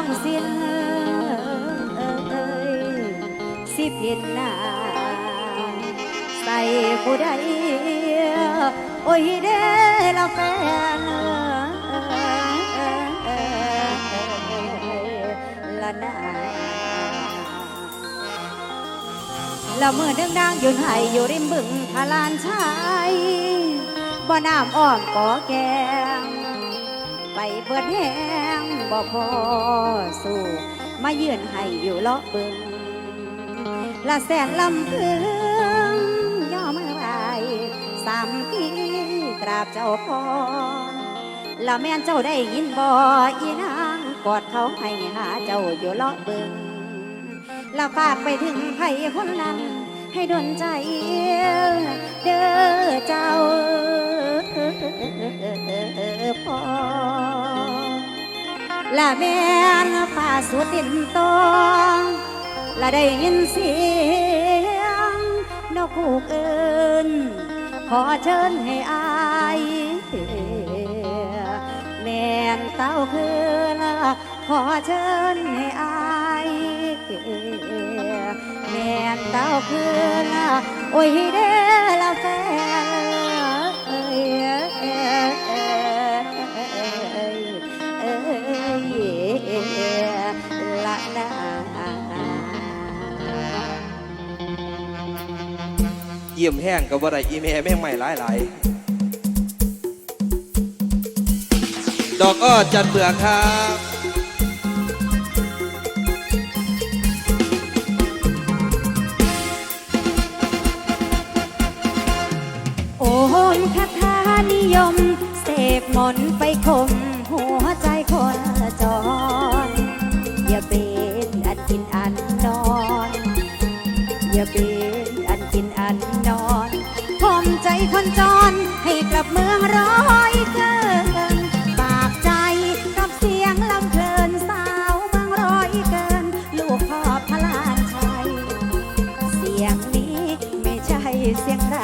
องสิ้นเอ่ยสิผิดหน้าใส่ผู้ใดโอ้ยเด้ละแฟนละนาละเมื่อเดิงดังยืนไห้อยู่ริมบึงพาลานชายบ่น้ำอ้อมก่อแกงไปเบิดแห้ง บ่พอสู้ มายืนให้อยู่เลาะเบึงละแสนลำพึงย่อมือไหวสามปีกราบเจ้าพ่อละแม่นเจ้าได้ยินบ่อีนางกอดเขาให้หาเจ้าอยู่เลาะเบึงละฝากไปถึงไผคนนั้น ให้ดนใจเด้อเจ้าพ่อ ละแม่นป่าสุดดินตองละได้ยินเสียงนกฮูกเอินขอเชิญให้อายแม่นเต้าคืนขอเชิญให้อายแม่นเต้าคืนโอ้ยเด้อละแฟน เยี่ยมแห้งกับว่าไรอีเมแม่งใหม่หลายหลายดอกอ้อจันเบื่อครับโอ้ยคาถานิยม เสกมนไปคม นกินอันนอนผมใจคนจรให้กลับเมืองร้อยเกินปากใจกับเสียงลำเพลินสาวเมืองร้อยเกิน ลูกพ่อพลานชัย เสียงนี้ไม่ใช่เสียงใคร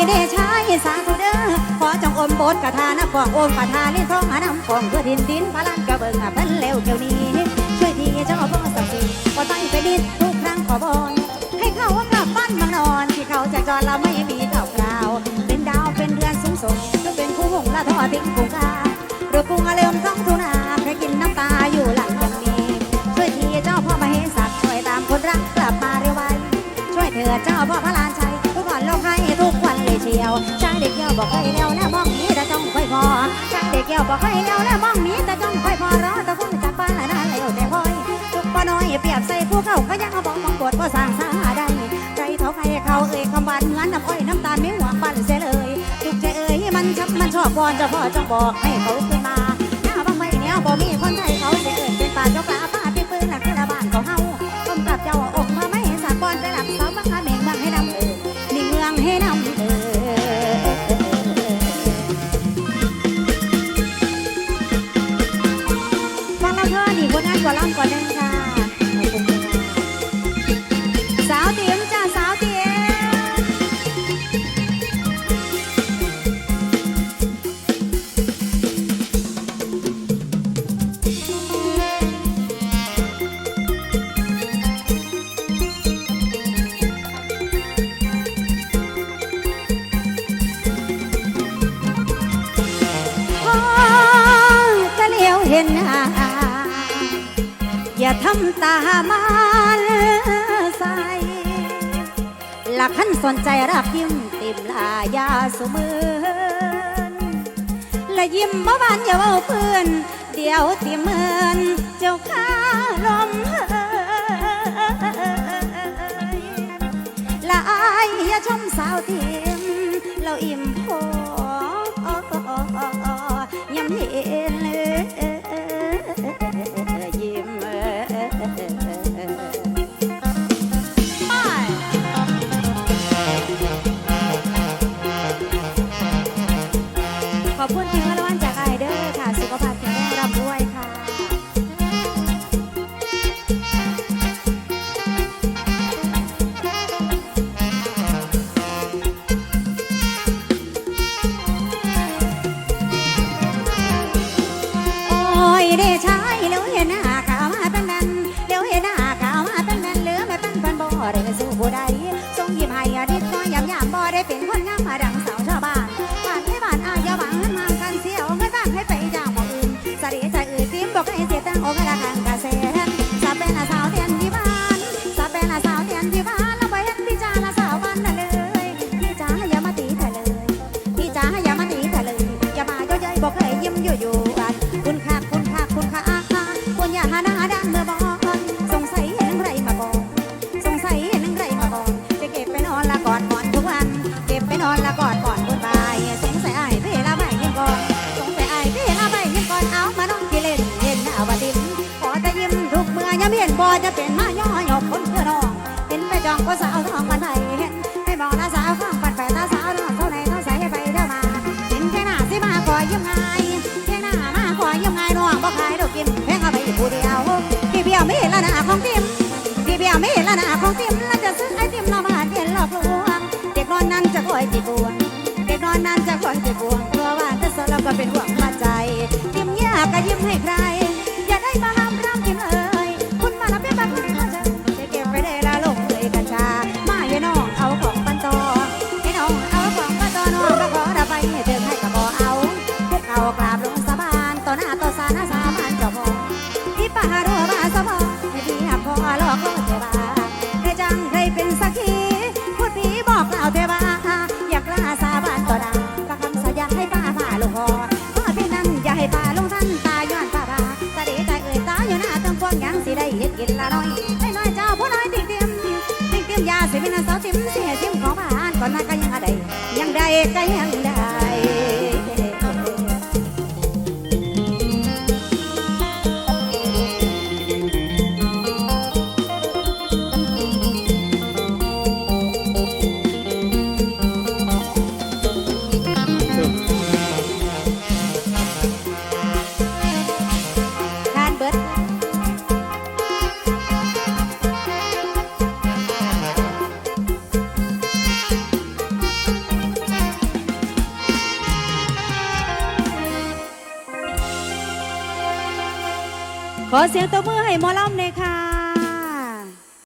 อ้ยเดชายสาธุเด้อขอจงอมโบสกระทานะฟองอมปะทาลิ้นท้องหาน้ำฟองเพื่อดินดินพลันกระเบิงหาเพิ่นเร็วเกี่ยวนี้ ช่วยทีเจ้าพ่อสักทีปอดไปไปดินทุกครั้งขอบอนให้เขากลับบ้านมานอน ที่เขาจะจอดเราไม่มีเท่าคราว เป็นดาวเป็นเดือนสูงส่งหรือเป็นคู่หงละทอดทิ้งคู่กาหรือกุ้งอะเลิมต้องทุนาแค่กินน้ำตาอยู่หลังตรงนี้ช่วยทีเจ้าพ่อมาเฮสักช่วยตามคนรักกลับมาเร็วไวช่วยเถิดเจ้าพ่อพระลานชัย กวันเลยเชียวชายเด็กเกี่ยวบอกให้แล้วแล้วมองนี้แต่จ้องค่อยพอชายเด็กเกี่ยวบอกให้แล้วแล้วมองนี้แต่จ้องค่อยพอรอแต่คนจากบ้านละนานแล้วแต่คอยทุกปน้อยเปรียบใส่ผู้เข้าก็ยังเอาบอกมองปวดเพราสร้างสาได้ใจเท่าใครเขาเอ่ยคำหวานเหมือนน้ำอ้อยน้ำตาลไม่หวงปันเสียเลยทุกใจเอ่ยมันชักมันชอบวอนจ้าพ่อจงบอกให้เขาขึ้นมาหน้าบ้างไม่เนี้ยบ่มีคนไทยเขา ทำตามันใสหลักขั้นสนใจรักยิ้มเติมลายาสมือนและยิ้มบ่บานอย่าเว้าเพื่อนเดี๋ยวติเมือนเจ้าข้าลมเอ่ยละอายอย่าชมสาวเทียมเราอิ่มพอ ขอบคุณที่มาละวันจากไอเดอร์ค่ะ สุขภาพแข็งแรงร่ำรวยค่ะ โอ้ยเดชา ให้ไปจ้างหมองอื่นสรีใจอื่นซิมบอกให้เสียตังค์โอ้กระคัง บ่จะเป็นมาย่อหยอกคนเพื่อน้องเห็นไปจองก็สาวทองมันไทยเห็นให้บอกละสาวฟังปัดแปดตาสาวนองเท่าไหนเท่าใส่ไปเด้อมาเห็นแค่หน้าสิมาขอยืมง่ายแค่หน้ามาขอยืมง่ายน้องบ่ขายดอกกินแพงเอาไปผู้เดียวพี่เบี้ยวไม่เห็นละหน้าของติมพี่เบี้ยวไม่เห็นละหน้าของติมแล้วจะซื้อไอติมเรามาเห็นหลอกลวงเด็กนอนนั้นจะคอยจีบวงเด็กนอนนั้นจะคอยจีบวงเพราะว่าถ้าสดเราก็เป็นห่วงมาใจยิ้มยากก็ยิ้มให้ใคร รัวมาสมอให้พี่หักคอหลอกล่อเทวาให้จังเคยเป็นสักขีพูดผีบอกกล่าวเทวาอยากลาสาบานต่อหน้าประคำสัญญาให้ป้าผ่าลงคอเพราะพี่นั้นอย่าให้ป้าลงท่านตายย้อนป้าบาตาเดใจเอ่ยตาอยู่หน้าตั้งพวงยังสิได้เฮ็ดกินละน้อยให้น้อยเจ้าผู้น้อยติ่งเตียมติ๊งเตียมยาสิเป็นสาวติมเสียติมของบ้านก่อนมาก็ยังอะไรยังได้ก็ยังได้ เสียงตบมือให้หมอลำเลยค่ะ